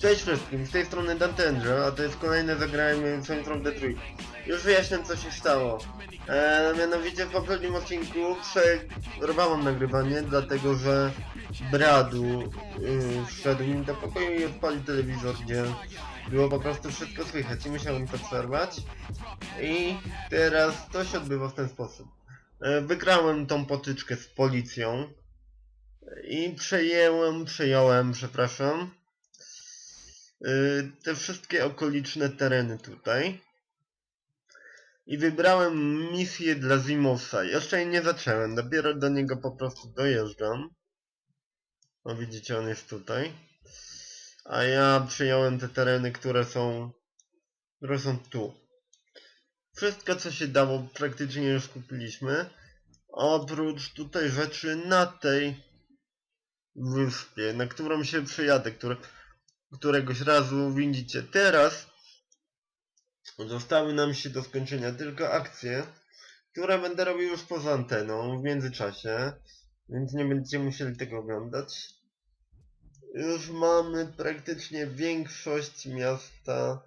Cześć wszystkim, z tej strony Dantendro, a to jest kolejne zagrajmy the Tree. Już wyjaśniam co się stało. E, mianowicie w poprzednim odcinku przerwałam nagrywanie, dlatego że Bradu y, wszedł mi do pokoju i odpalił telewizor, gdzie było po prostu wszystko słychać i musiałem to przerwać. I teraz to się odbywa w ten sposób. E, wygrałem tą potyczkę z policją i przejęłem, przejąłem, przepraszam, te wszystkie okoliczne tereny tutaj. I wybrałem misję dla Zimosa. Jeszcze jej nie zacząłem, dopiero do niego po prostu dojeżdżam. O widzicie, on jest tutaj. A ja przyjąłem te tereny, które są, które są tu. Wszystko co się dało praktycznie już kupiliśmy. Oprócz tutaj rzeczy na tej wyspie, na którą się przyjadę, które, któregoś razu widzicie. Teraz zostały nam się do skończenia tylko akcje, które będę robił już poza anteną w międzyczasie, więc nie będziecie musieli tego oglądać. Już mamy praktycznie większość miasta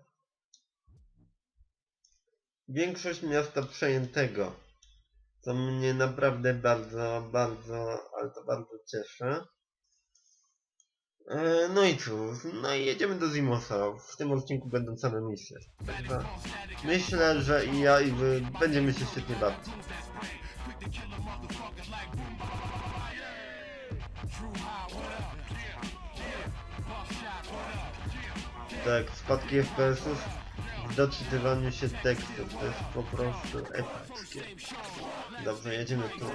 większość miasta przejętego. Co mnie naprawdę bardzo, bardzo, ale to bardzo cieszy. E, No i cóż, no i jedziemy do Zimosa. W tym odcinku będą same misje. Także Myślę, że i ja i wy będziemy się świetnie bawić. Tak, spadki FPS-ów w doczytywaniu się tekstów, to jest po prostu epickie. Dobrze, jedziemy tu.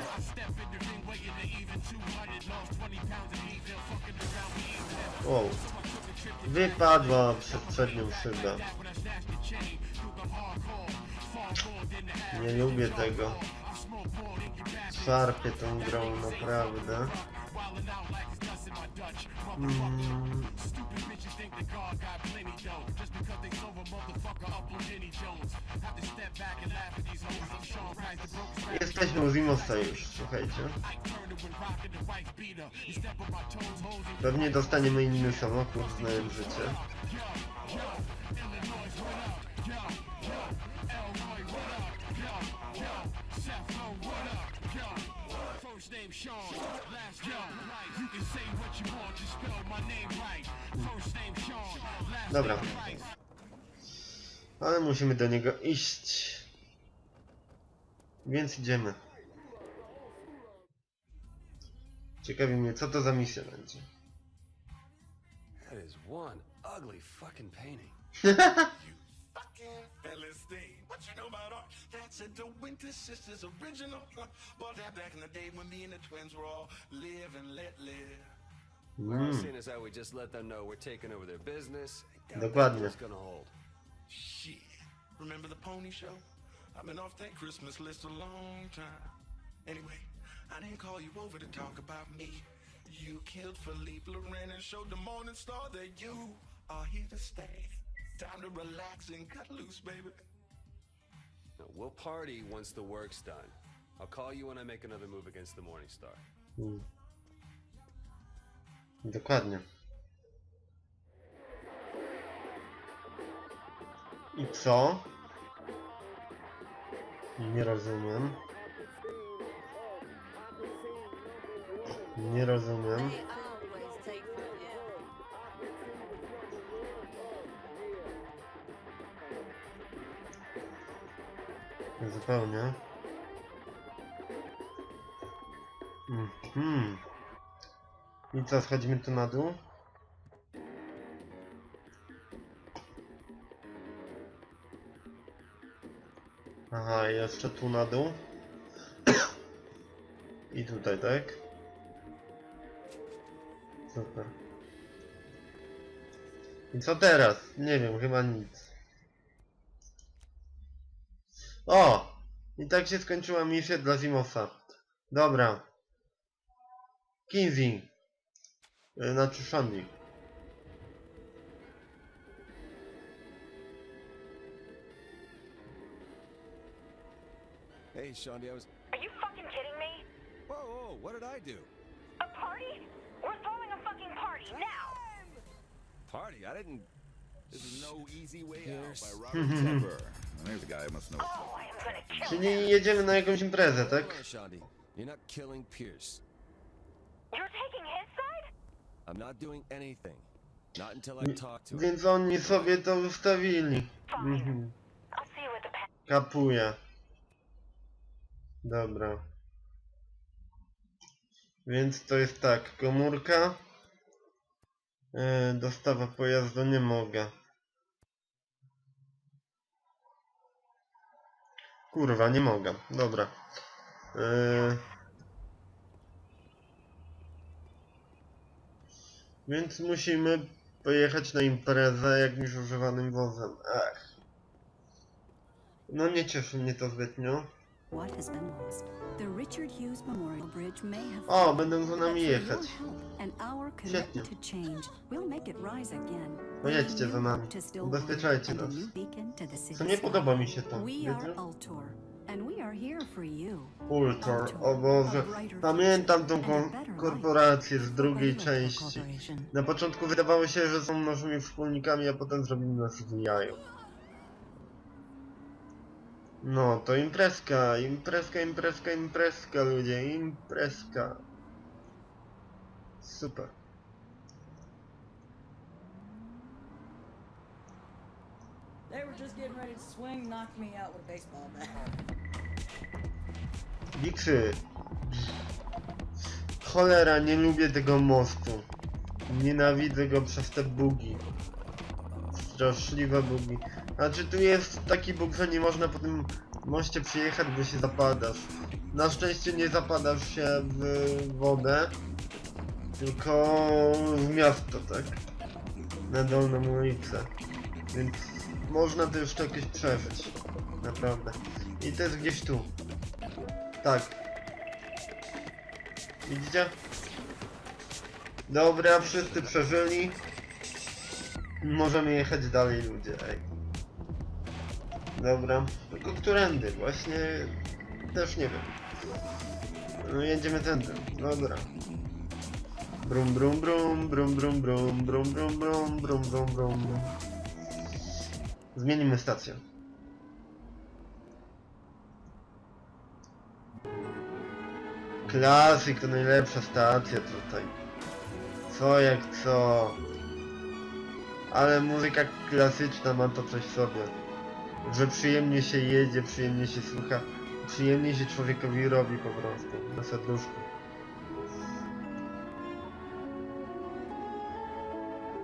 Wow. Wypadła przez przednią szybę. Nie lubię tego. Szarpię tą grą naprawdę. Mm. Jesteśmy u Zimosa już, słuchajcie. Pewnie dostaniemy inny samochód, znając życie. Dobra. Ale musimy do niego iść. Więc idziemy. Ciekawi mnie, co to za misja będzie. That is one ugly fucking painting. fucking Philistine. What you know about art? That's a the Winter Sisters original. Bought that back in the day when me and the twins were all live and let live. Well, Mm. seeing as how we just let them know we're taking over their business, I doubt Dokładnie. that's gonna hold. Shit. Remember the pony show? I've been off that Christmas list a long time. Anyway, I didn't call you over to talk about me. You killed Philippe Loren and showed the morning star that you are here to stay. Time to relax and cut loose, baby. Now, we'll party once the work's done. I'll call you when I make another move against the Morning Star. Mm. Dokładnie. I co? Nie rozumiem. Nie rozumiem. Zupełnie. Mhm. I co, schodzimy tu na dół? Jeszcze tu na dół. I tutaj, tak? Super. I co teraz? Nie wiem, chyba nic. O! I tak się skończyła misja dla Zimosa. Dobra. Kinsey. Znaczy Shandy. Hey, Shandy, I was. Are you fucking kidding me? Whoa, whoa, what did I do? A party? We're throwing a fucking party now! party. I didn't. There's no easy way out. by Robert Tepper. And there's a guy who must know. what's up. Czyli jedziemy na jakąś imprezę, tak? On, Shandy. You're not killing Pierce. You're taking his side? I'm not doing anything. Not until I talk to him. Więc oni sobie to ustawili. Mhm. I'll see you at the pen. Kapuję. Dobra. Więc to jest tak, komórka. Yy, dostawa pojazdu nie mogę. Kurwa, nie mogę. Dobra. Yy... Więc musimy pojechać na imprezę jakimś używanym wozem. Ach. No nie cieszy mnie to zbytnio. What has been lost? The Richard Hughes Memorial Bridge may have O, będą za nami jechać. and our Świetnie. to change, we'll make it rise again. No jedźcie za nami. Ubezpieczajcie nas. Co nie podoba mi się to, We wiecie? are and we are here for you. Ultor, o Boże. Pamiętam tą ko korporację z drugiej części. Na początku wydawało się, że są naszymi wspólnikami, a potem zrobili nas w jaju. No, to imprezka, imprezka, imprezka, imprezka, ludzie, imprezka. Super. They were just getting ready to swing, knocked me out with a baseball bat. Biksy. Cholera, nie lubię tego mostu. Nienawidzę go przez te bugi. Straszliwe bugi. Znaczy tu jest taki bóg, że nie można po tym moście przyjechać, bo się zapadasz. Na szczęście nie zapadasz się w wodę, tylko w miasto, tak? Na dolną ulicę. Więc można to jeszcze jakieś przeżyć. Naprawdę. I to jest gdzieś tu. Tak. Widzicie? Dobra, wszyscy przeżyli. Możemy jechać dalej ludzie, ej. Dobra, tylko którędy? Właśnie... Też nie wiem. No jedziemy tędy, dobra. Brum brum brum, brum brum brum, brum brum brum, brum brum brum. Zmienimy stację. Klasyk to najlepsza stacja tutaj. Co jak co. Ale muzyka klasyczna ma to coś w sobie. Że przyjemnie się jedzie, przyjemnie się słucha. Przyjemnie się człowiekowi robi po prostu. Na serduszku.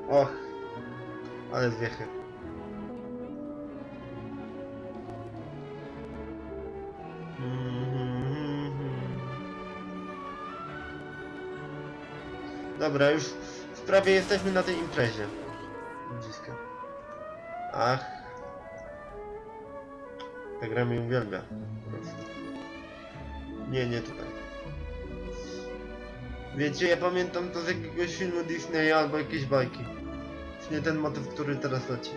Och. Ale zwiechy. Dobra, już prawie jesteśmy na tej imprezie. Ludziska. Ach. Ta gra mnie uwielbia. Nie, nie tutaj. Wiecie, ja pamiętam to z jakiegoś filmu Disneya albo jakiejś bajki. Już nie ten motyw, który teraz leci.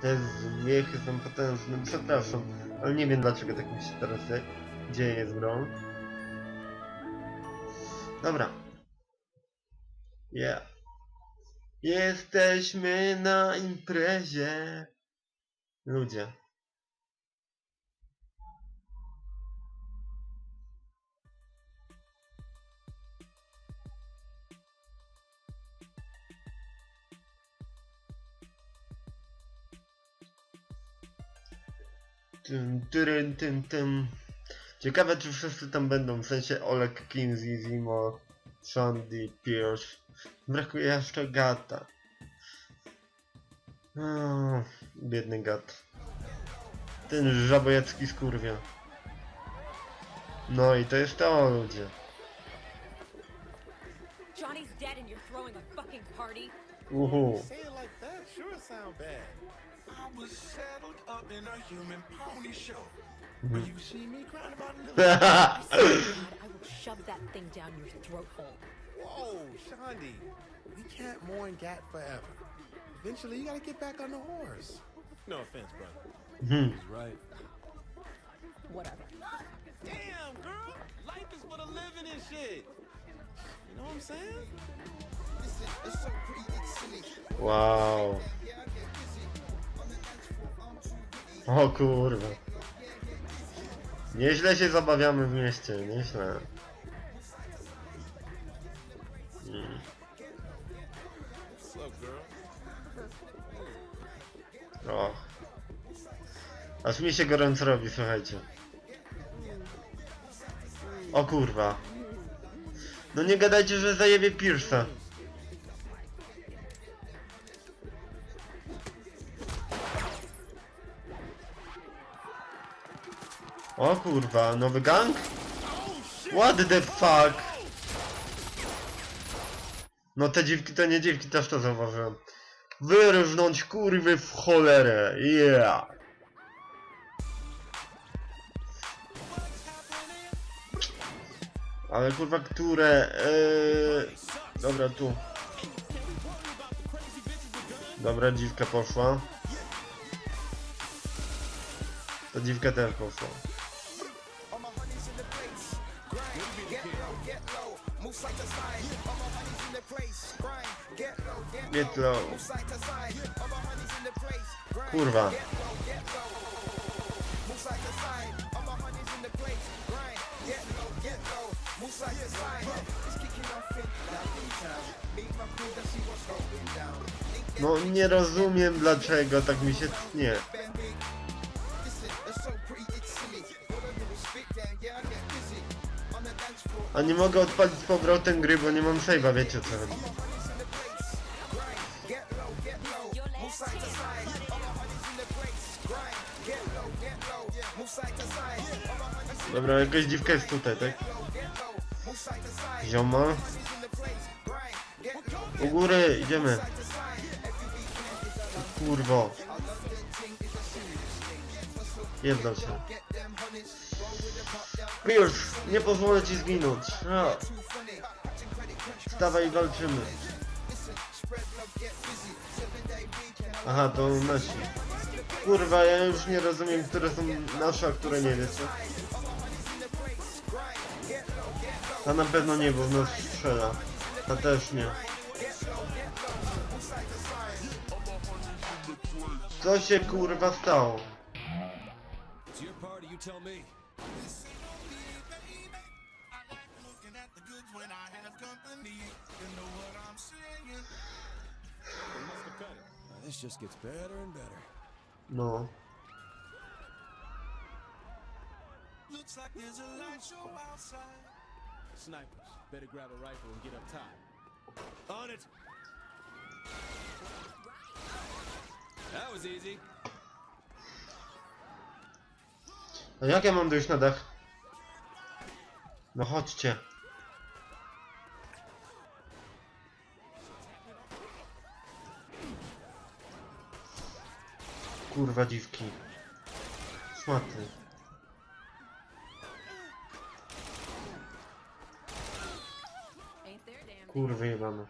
Te zwiechy są potężne. Przepraszam, ale nie wiem dlaczego tak mi się teraz dzieje z grą. Dobra. Yeah. Jesteśmy na imprezie. Ludzie. Tym, tyryn, tym, tym. Ciekawe czy wszyscy tam będą, w sensie Olek, Kinsey, Zimo, Shandy, Pierce. Brakuje jeszcze Gata. O, biedny Gat. Ten żabojacki skurwia. No i to jest to, ludzie. Johnny's dead and you're throwing a fucking party? Uhu. Say it like that, sure sound bad. I was saddled up in a human pony show. Where you see me crying about little. I will shove that thing down your throat hole. Whoa, Shandi. We can't mourn Gat forever. Eventually, you gotta get back on the horse. No offense, brother. Hmm. He's right. Whatever. Damn, girl. Life is for the living and shit. You know what I'm saying? Wow. O kurwa. Nieźle się zabawiamy w mieście, nieźle. Mm. Och. Aż mi się gorąco robi, słuchajcie. O kurwa. No nie gadajcie, że zajebie Pierce'a. O kurwa, nowy gang? What the fuck? No te dziwki to nie dziwki, też to zauważyłem. Wyrżnąć kurwy w cholerę, yeah! Ale kurwa, które... Yy... Dobra, tu. Dobra, dziwka poszła. Ta dziwka też poszła. Get low. Kurwa. No nie rozumiem dlaczego tak mi się tnie. A nie mogę odpalić z powrotem gry, bo nie mam save'a, wiecie co chodzi. Dobra, jakaś dziwka jest tutaj, tak? Zioma. U góry, idziemy. Kurwo. Jedno się. Pierce, nie pozwolę ci zginąć. A. Wstawaj i walczymy. Aha, to nasi. Kurwa, ja już nie rozumiem, które są nasze, a które nie, wiecie? Ta na pewno nie, bo w nas strzela. Ta też nie. Co się kurwa stało? Your party, you tell me. This just gets better and better. No. Looks like there's a light show outside. Snipers, better grab a rifle and get up top. On it! That was easy. A jak ja mam dojść na dach? No chodźcie. Kurwa dziwki. Damn Kurwy jebane.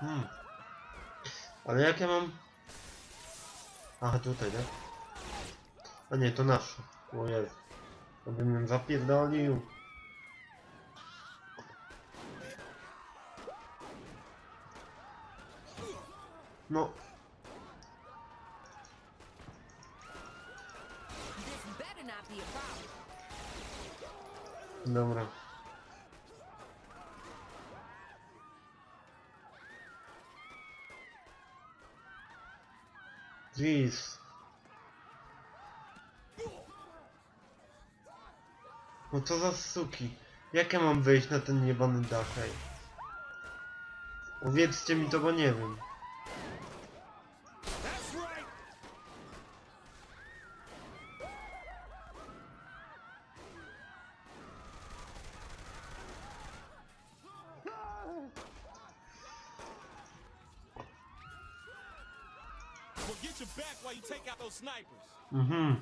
Hmm. Ale jak ja mam... Aha, tutaj, tak? A nie, to nasze. O. To bym ją zapierdolił. No, This better not be a problem. Dobra. Jeez. No co za suki. Jak ja mam wejść na ten niebany dach, ej? Powiedzcie mi to, bo nie wiem. Mhm.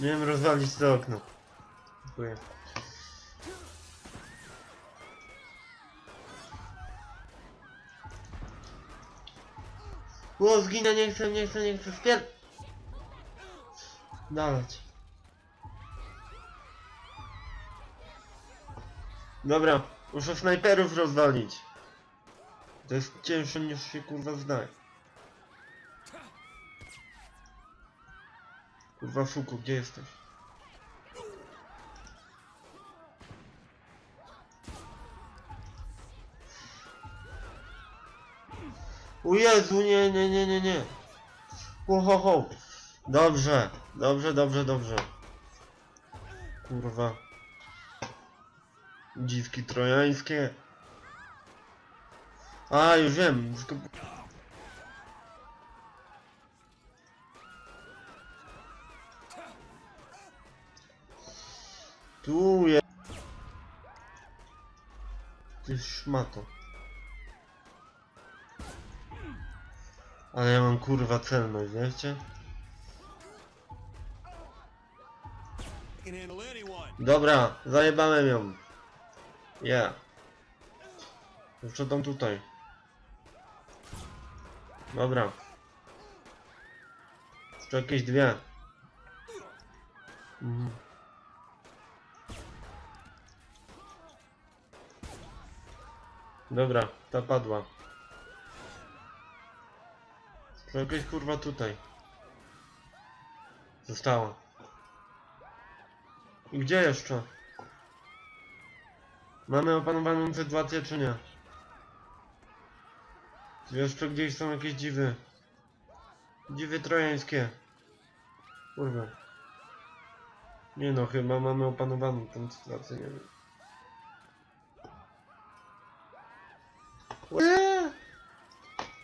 Miałem rozwalić to okno. Dziękuję. O, zginę, nie chcę, nie chcę, nie chcę, spier... Dawać. Dobra, muszę snajperów rozwalić. To jest cięższe niż się kurwa zdaje. Kurwa Fuku, gdzie jesteś? O Jezu, nie, nie, nie, nie, nie. Ho, ho, ho. Dobrze, dobrze, dobrze, dobrze. Kurwa. Dziwki trojańskie. A, już wiem. Tu jest. Ty szmato. Ale ja mam kurwa celność, wiecie? Dobra, zajebałem ją. Ja. Jeszcze tam tutaj. Dobra. Jeszcze jakieś dwie. Mhm. Dobra, ta padła. Jeszcze jakieś kurwa tutaj. Została. I gdzie jeszcze? Mamy opanowaną sytuację czy nie? Czy jeszcze gdzieś są jakieś dziwy? Dziwy trojańskie. Kurwa. Nie no, chyba mamy opanowaną tą sytuację, nie wiem.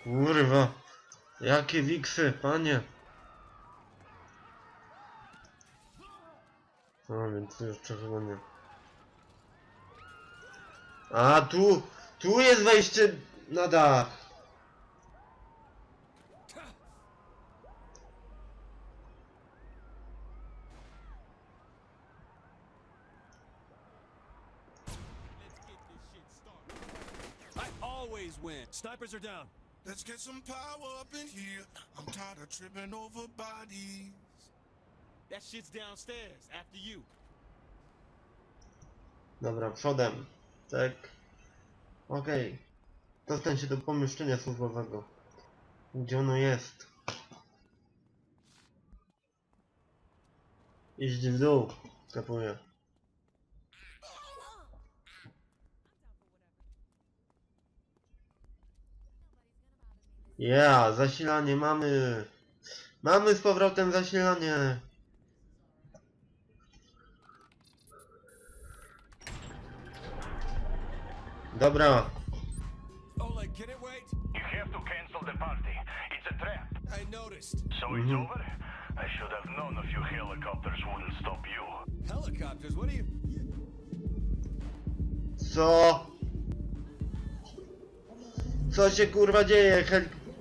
Kurwa. Jakie wiksy, panie. No więc tu jeszcze chyba nie. A tu, tu jest wejście na dach. I always are down. Let's get some power up in here. I'm tired of tripping over bodies. That shit's downstairs after you. Dobra, przodem. Tak. Okej. Dostań się do pomieszczenia służbowego. Gdzie ono jest? Iść w dół. Skapuję. Ja, zasilanie mamy. Mamy z powrotem zasilanie. Dobra, Oleg, can it wait? You have to cancel the party. It's a trap. I noticed. So it's over? I should have known a few helicopters wouldn't stop you. Helicopters, what are you... Co? Co się kurwa dzieje? Hel...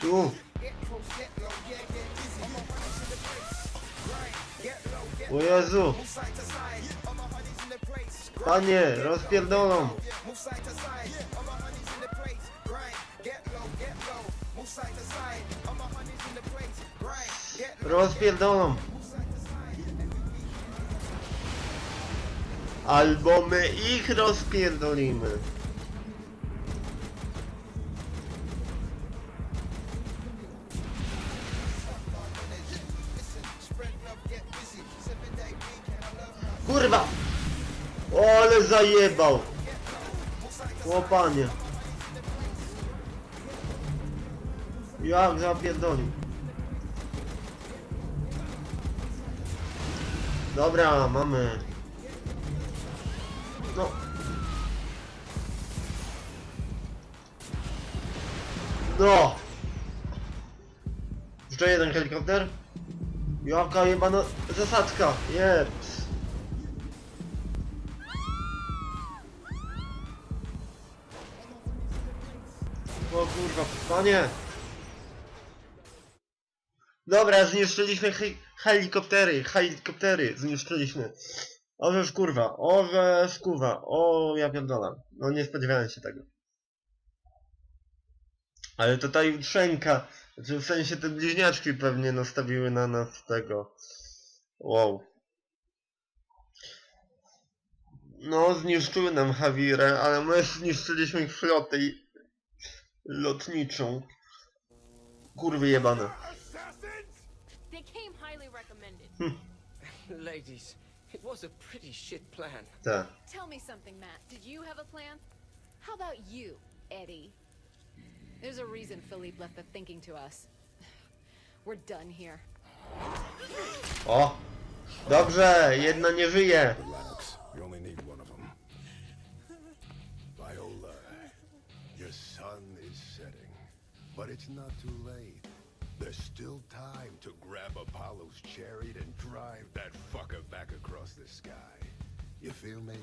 Tu. O Jezu. Panie, rozpierdolą. Rozpierdolą. Albo my ich rozpierdolimy. Ale zajebał! O panie! Jak zapierdolił? Dobra, mamy. No. No! Jeszcze jeden helikopter? Jaka jebana zasadzka! Jeps! O kurwa, panie! Dobra, zniszczyliśmy he helikoptery, helikoptery, zniszczyliśmy. Orzesz kurwa, orzesz kurwa, o ja pierdolę. No nie spodziewałem się tego. Ale to ta jutrzenka, znaczy w sensie te bliźniaczki pewnie nastawiły na nas tego. Wow. No, zniszczyły nam Hawirę, ale my zniszczyliśmy ich flotę i- lotniczą. Kurwy jebane. Recommended. Ladies, it was a pretty shit plan. Tak. Tell me something, Matt. Did you have a plan? How about you, Eddie? There's a reason Philippe left the thinking to us. We're done here. O! Dobrze, jedna nie żyje. But it's not too late. There's still time to grab Apollo's chariot and drive that fucker back across the sky. You feel me?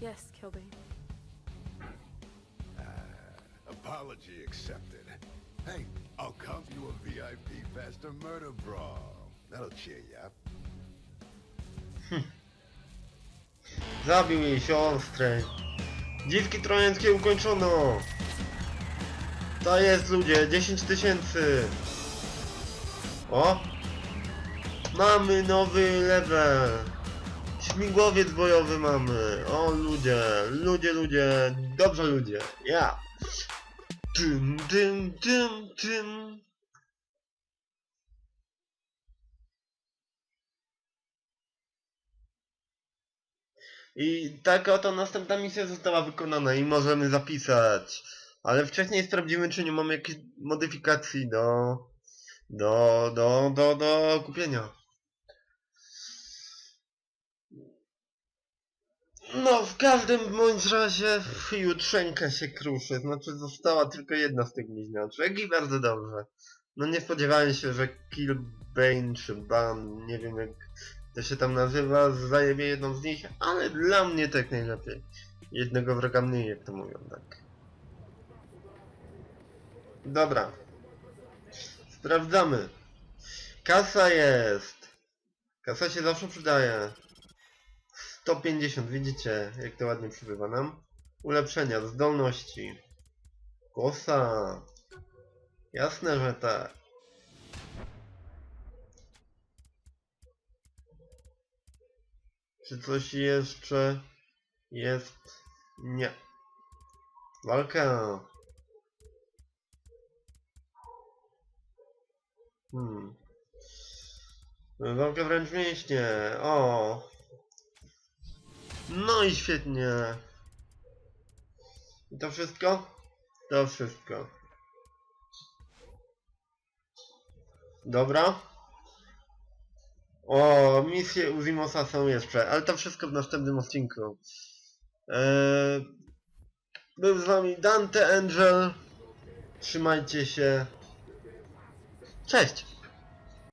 Yes, Kilbane. Ah, apology accepted. Hey, I'll comp you a VIP pass to Murder Brawl. That'll cheer you up. Zabił jej siostrę. Dziwki trojańskie ukończono. To jest ludzie, 10 tysięcy. O! Mamy nowy level. Śmigłowiec bojowy mamy. O ludzie, ludzie, ludzie, dobrze ludzie. Ja. Tym, tym, tym, tym. I tak oto następna misja została wykonana i możemy zapisać. Ale wcześniej sprawdzimy, czy nie mamy jakichś modyfikacji do... do... do... do... do kupienia. No, w każdym bądź razie jutrzenka się kruszy, znaczy została tylko jedna z tych bliźniaczek i bardzo dobrze. No nie spodziewałem się, że Killbane czy Ban, nie wiem jak to się tam nazywa, zajebie jedną z nich, ale dla mnie tak najlepiej. Jednego wroga mniej, jak to mówią, tak. Dobra. Sprawdzamy. Kasa jest. Kasa się zawsze przydaje. 150, widzicie, jak to ładnie przybywa nam. Ulepszenia, zdolności. Kosa. Jasne, że tak. Czy coś jeszcze jest? Nie. Walka. Hmm. Walka wręcz mięśnie. O. No i świetnie. I to wszystko? To wszystko. Dobra. O, misje Uzimosa są jeszcze, ale to wszystko w następnym odcinku. Eee, był z wami Dante Angel. Trzymajcie się. Cześć!